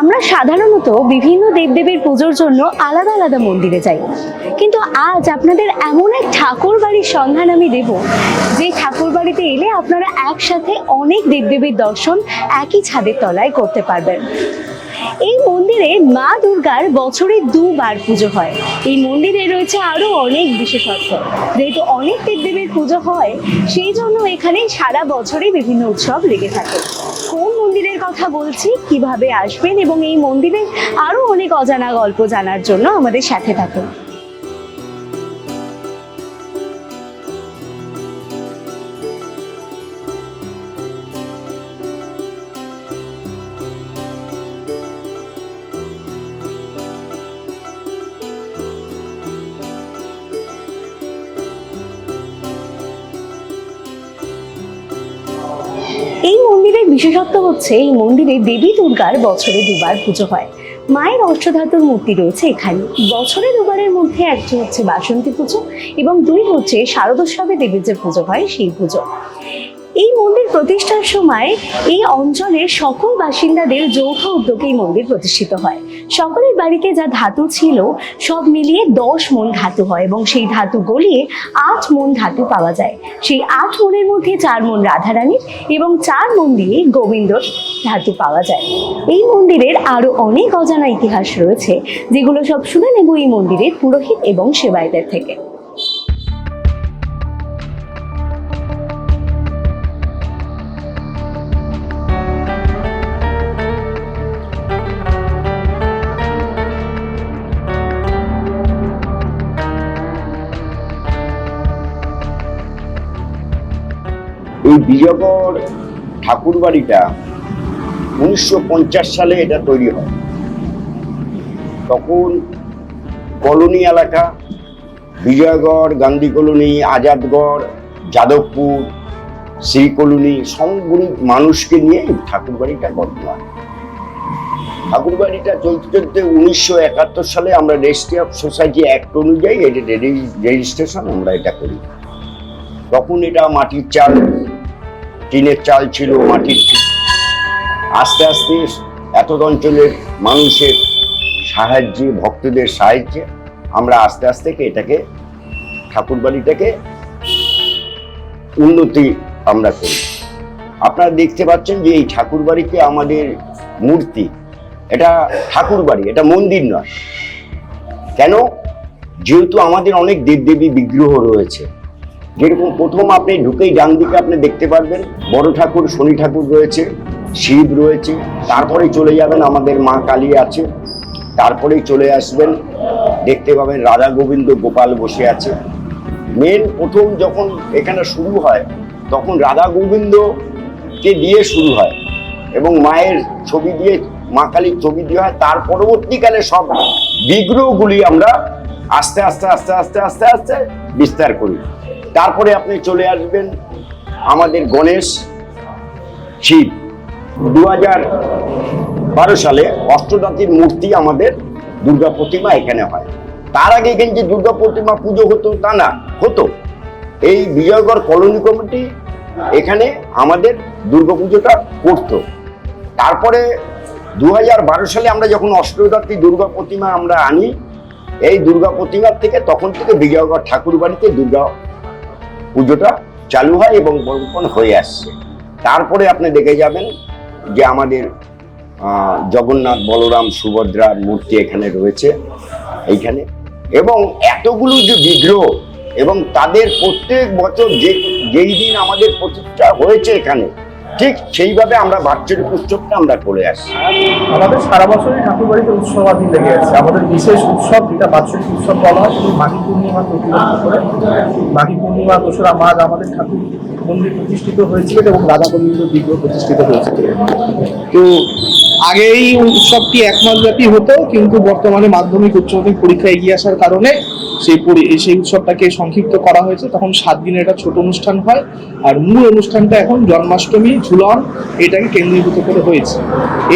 আমরা সাধারণত বিভিন্ন দেবদেবীর পুজোর জন্য আলাদা আলাদা মন্দিরে যাই। কিন্তু আজ আপনাদের এমন এক ঠাকুর বাড়ির সন্ধান আমি দেব, যে ঠাকুর বাড়িতে এলে আপনারা একসাথে অনেক দেবদেবীর দর্শন একই ছাদের তলায় করতে পারবেন। এই মন্দিরে মা দুর্গার বছরে দুবার পুজো হয়। এই মন্দিরে রয়েছে আরও অনেক বিশেষত্ব। যেহেতু অনেক দেবদেবীর পুজো হয়, সেই জন্য এখানে সারা বছরই বিভিন্ন উৎসব লেগে থাকে। কোন মন্দিরের কথা বলছি, কীভাবে আসবেন এবং এই মন্দিরে আরও অনেক অজানা গল্প জানার জন্য আমাদের সাথে থাকুন। মন্দিরের বিশেষত্ব হচ্ছে, এই মন্দিরে দেবী দুর্গার বছরে দুবার পুজো হয়। মায়ের অষ্টধাতুর মূর্তি রয়েছে এখানে। বছরে দুবারের মধ্যে একটি হচ্ছে বাসন্তী পুজো এবং দুই হচ্ছে শারদোৎসবে দেবীর যে পুজো হয় সেই পুজো। এই মন্দির প্রতিষ্ঠার সময় এই অঞ্চলের সকল বাসিন্দাদের যৌথ উদ্যোগে এই মন্দির প্রতিষ্ঠিত হয়। সকলের বাড়িতে যা ধাতু ছিল, সব মিলিয়ে দশ মন ধাতু হয় এবং সেই ধাতু গলিয়ে আট মন ধাতু পাওয়া যায়। সেই আট মনের মধ্যে চার মন রাধারানীর এবং চার মন দিয়ে গোবিন্দর ধাতু পাওয়া যায়। এই মন্দিরের আরও অনেক অজানা ইতিহাস রয়েছে, যেগুলো সব শুনে নেব এই মন্দিরের পুরোহিত এবং সেবায়তের থেকে। এই বিজয়গড় ঠাকুর বাড়িটা উনিশশো সালে এটা তৈরি হয়। তখন কলোনি এলাকা, বিজয়গড়, গান্ধী কলোনি, আজাদগড়, যাদবপুর, শ্রী কলোনি সবগুলি মানুষকে নিয়ে ঠাকুর বাড়িটা গঠন হয় ঠাকুর বাড়িটা চলতে চলতে উনিশশো একাত্তর সালে আমরা রেজিস্ট্রি অফ সোসাইটি অ্যাক্ট অনুযায়ী এটা রেজিস্ট্রেশন আমরা এটা করি। তখন এটা মাটির চাল টিনের চাল ছিল, মাটির। আস্তে আস্তে এত অঞ্চলের মানুষের সাহায্যে, ভক্তদের সাহায্যে আমরা আস্তে আস্তে এটাকে ঠাকুর বাড়িটাকে উন্নতি আমরা করি। আপনারা দেখতে পাচ্ছেন যে এই ঠাকুর বাড়িতে আমাদের মূর্তি, এটা ঠাকুর বাড়ি এটা মন্দির নয়। কেন? যেহেতু আমাদের অনেক দেবদেবী বিগ্রহ রয়েছে যেরকম প্রথম আপনি ঢুকেই ডান দিকে আপনি দেখতে পারবেন, বড় ঠাকুর, শনি ঠাকুর রয়েছে, শিব রয়েছে তারপরে চলে যাবেন আমাদের মা কালী আছে, তারপরেই চলে আসবেন, দেখতে পাবেন রাধা গোবিন্দ গোপাল বসে আছে। মেন প্রথম যখন এখানে শুরু হয়, তখন রাধা গোবিন্দকে দিয়ে শুরু হয় এবং মায়ের ছবি দিয়ে, মা কালীর ছবি দিয়ে হয়, তার পরবর্তীকালে সব বিগ্রহগুলি আমরা আস্তে আস্তে আস্তে আস্তে আস্তে আস্তে বিস্তার করি। তারপরে আপনি চলে আসবেন আমাদের গণেশ শিব। দু হাজার বারো সালে অষ্টদাতির মূর্তি আমাদের দুর্গা প্রতিমা এখানে হয়। তার আগে এখানে যে দুর্গা প্রতিমা পুজো হতো তা না, হতো। এই বিজয়গড় কলোনি কমিটি এখানে আমাদের দুর্গা পুজোটা করতো। তারপরে দু হাজার বারো সালে আমরা যখন অষ্টদাত্রী দুর্গা প্রতিমা আমরা আনি, এই দুর্গা প্রতিমার থেকে তখন থেকে বিজয়গড় ঠাকুর বাড়িতে দুর্গা পুজোটা চালু হয় এবং বর্পণ হয়ে আসছে। তারপরে আপনি দেখে যাবেন যে আমাদের জগন্নাথ, বলরাম সুভদ্রার মূর্তি এখানে রয়েছে, এইখানে। এবং এতগুলো যে বিগ্রহ এবং তাদের প্রত্যেক বছর যে, যেই দিন আমাদের প্রতিষ্ঠা হয়েছে এখানে ঠিক সেইভাবে আমরা বাৎসরিক উৎসবটা আমরা করে আসি আমাদের সারা বছরই ঠাকুর বাড়িতে উৎসবাদি লেগে আছে। আমাদের বিশেষ উৎসব যেটা বাৎসরিক উৎসব বলা হয় শুধু মাঘী পূর্ণিমা করে। মাঘী পূর্ণিমা দোসরা মাঘ আমাদের ঠাকুর মন্দির প্রতিষ্ঠিত হয়েছিল এবং রাধা গোবিন্দ বিগ্রহ প্রতিষ্ঠিত হয়েছিল তো আগে এই উৎসবটি এক ব্যাপী হতো, কিন্তু বর্তমানে মাধ্যমিক, উচ্চ মাধ্যমিক পরীক্ষা এগিয়ে আসার কারণে সেই সেই উৎসবটাকে সংক্ষিপ্ত করা হয়েছে। তখন সাত দিনের একটা ছোট অনুষ্ঠান হয়, আর মূল অনুষ্ঠানটা এখন জন্মাষ্টমী, ঝুলন, এটাকে কেন্দ্রীভূত করে হয়েছে।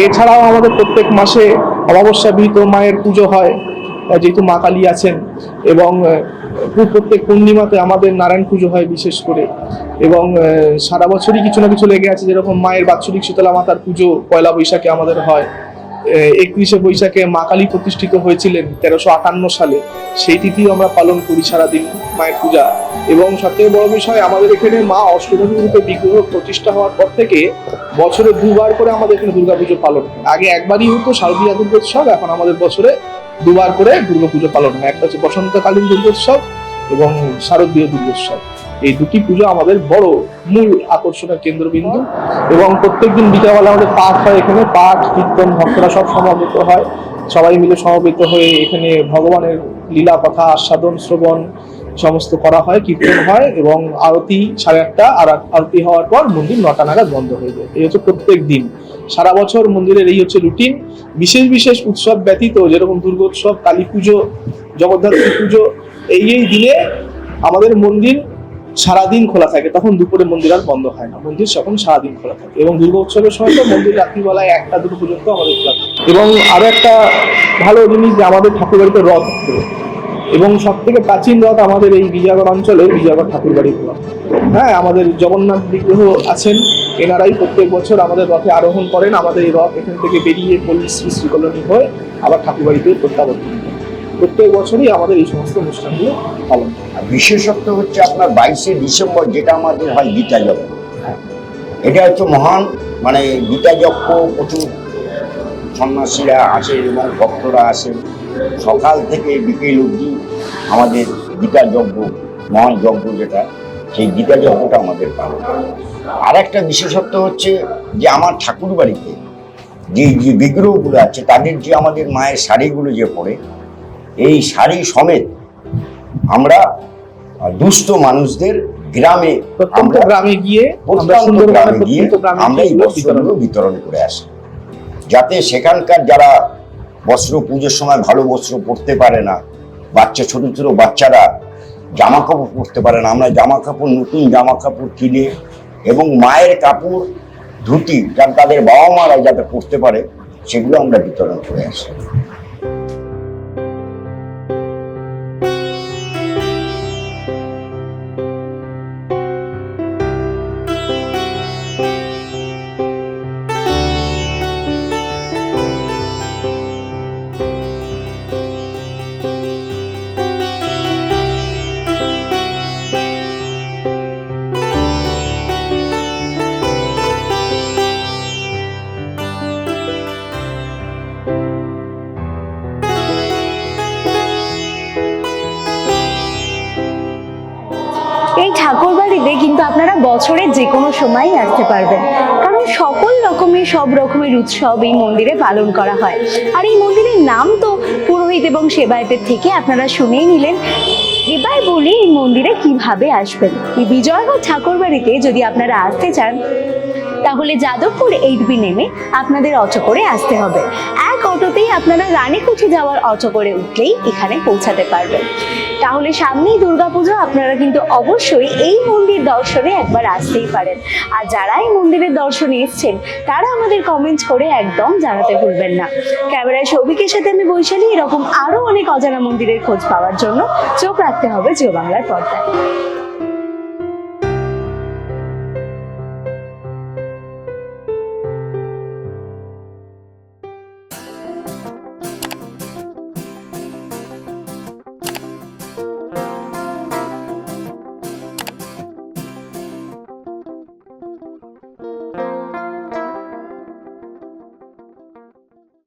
এছাড়াও আমাদের প্রত্যেক মাসে অমাবস্যা বিহিত মায়ের পুজো হয়, যেহেতু মা কালী আছেন, এবং প্রত্যেক পূর্ণিমাতে আমাদের নারায়ণ পুজো হয় বিশেষ করে। এবং সারা বছরই কিছু না কিছু লেগে আছে, যেরকম মায়ের বাৎসরিক শীতলা মাতার পুজো পয়লা বৈশাখে আমাদের হয়। একত্রিশে বৈশাখে মা কালী প্রতিষ্ঠিত হয়েছিলেন তেরোশো আটান্ন সালে। সেই তিথিও আমরা পালন করি সারাদিন মায়ের পূজা। এবং সবথেকে বড় বিষয়, আমাদের এখানে মা অষ্টদশী রূপে বিগ্রহ প্রতিষ্ঠা হওয়ার পর থেকে বছরে দুবার করে আমাদের এখানে দুর্গাপুজো পালন আগে একবারই হতো শারদীয়া দুর্গোৎসব, এখন আমাদের বছরে দুবার করে দুর্গাপুজো পালন হয়। একটা হচ্ছে বসন্তকালীন দুর্গোৎসব এবং শারদীয় দুর্গোৎসব। এই দুটি পুজো আমাদের বড় মূল আকর্ষণের কেন্দ্রবিন্দু এবং প্রত্যেকদিন বিকেলবেলা আমাদের পাঠ হয় এখানে। পাঠ, কীর্তন, ভক্তরা সব সমাবেত হয়। সবাই মিলে সমবেত হয়ে এখানে ভগবানের লীলা, কথা, আস্বাদন, শ্রবণ সমস্ত করা হয়, কীর্তন হয় এবং আরতি সাড়ে আটটা, আর আরতি হওয়ার পর মন্দির নটা নাগাদ বন্ধ হয়ে যায়। এই হচ্ছে প্রত্যেক দিন সারা বছর মন্দিরের এই হচ্ছে রুটিন বিশেষ বিশেষ উৎসব ব্যতীত যেরকম দুর্গোৎসব, কালী পুজো, জগদ্ধাত্রী পুজো, এই এই দিনে আমাদের মন্দির সারাদিন খোলা থাকে। তখন দুপুরে মন্দির আর বন্ধ হয় না। মন্দির তখন সারাদিন খোলা থাকে। এবং দুর্গা উৎসবের সময় তো মন্দির রাত্রিবেলায় একটা, দুটো পর্যন্ত আমাদের খোলা থাকে। এবং আরও একটা ভালো জিনিস যে আমাদের ঠাকুরবাড়িতে রথ উঠবে। এবং সব থেকে প্রাচীন রথ আমাদের এই বিজয়গড় অঞ্চলে বিজয়গড় ঠাকুরবাড়ি রথ হ্যাঁ আমাদের জগন্নাথ বিগ্রহ আছেন এনারাই প্রত্যেক বছর আমাদের রথে আরোহণ করেন আমাদের এই রথ এখান থেকে বেরিয়ে পল্লী শ্রী শ্রী কলোনি হয়ে আবার ঠাকুরবাড়িতে প্রত্যাবর্তন। প্রত্যেক বছরই আমাদের এই সমস্ত অনুষ্ঠানগুলো পালন হয়। আর বিশেষত্ব হচ্ছে আপনার বাইশে ডিসেম্বর যেটা আমাদের হয় গীতা যজ্ঞ এটা হচ্ছে মহান মানে গীতা যজ্ঞ প্রচুর সন্ন্যাসীরা আসে এবং ভক্তরা আসেন। সকাল থেকে বিকেল অবধি আমাদের গীতা যজ্ঞ মহান যজ্ঞ যেটা সেই গীতা যজ্ঞটা আমাদের পালন আর একটা বিশেষত্ব হচ্ছে যে আমার ঠাকুর বাড়িতে যে যে বিগ্রহগুলো আছে তাদের যে আমাদের মায়ের শাড়িগুলো যে পরে এই শাড়ি সমেত আমরা দুস্থ মানুষদের গ্রামে প্রত্যন্ত গ্রামে গিয়ে আমরা প্রত্যন্ত গ্রামে গিয়ে আমরা এই বস্ত্রগুলো বিতরণ করে আসি। যাতে সেখানকার যারা বস্ত্র পুজোর সময় ভালো বস্ত্র পরতে পারে না। বাচ্চা, ছোট ছোট বাচ্চারা জামা কাপড় পরতে পারে না। আমরা জামা কাপড়, নতুন জামা কাপড় কিনে এবং মায়ের কাপড়, ধুতি, যার তাদের বাবা মারা যাতে পরতে পারে, সেগুলো আমরা বিতরণ করে আসি। এই ঠাকুর বাড়িতে কিন্তু আপনারা বছরের যে কোনো সময়ই আসতে পারবেন। কারণ সকল রকমের, সব রকমের উৎসব এই মন্দিরে পালন করা হয়। আর এই মন্দিরের নাম তো পুরোহিত এবং সেবায়তের থেকে আপনারা শুনেই নিলেন। এবার বলি এই মন্দিরে কীভাবে আসবেন। এই বিজয়গড় ঠাকুর বাড়িতে যদি আপনারা আসতে চান, তাহলে যাদবপুর এইট বি নেমে আপনাদের অটো করে আসতে হবে। এক অটোতেই আপনারা রানীকুঠি যাওয়ার অটো করে উঠলেই এখানে পৌঁছাতে পারবেন। তাহলে সামনেই দুর্গাপুজো, আপনারা কিন্তু অবশ্যই এই মন্দির দর্শনে একবার আসতেই পারেন। আর যারা এই মন্দিরের দর্শনে এসছেন, তারা আমাদের কমেন্টস করে একদম জানাতে ভুলবেন না। ক্যামেরায় সৌভিকের সাথে আমি বৈশালী, এরকম আরও অনেক অজানা মন্দিরের খোঁজ পাওয়ার জন্য চোখ রাখতে হবে জিও বাংলার পর্দায়।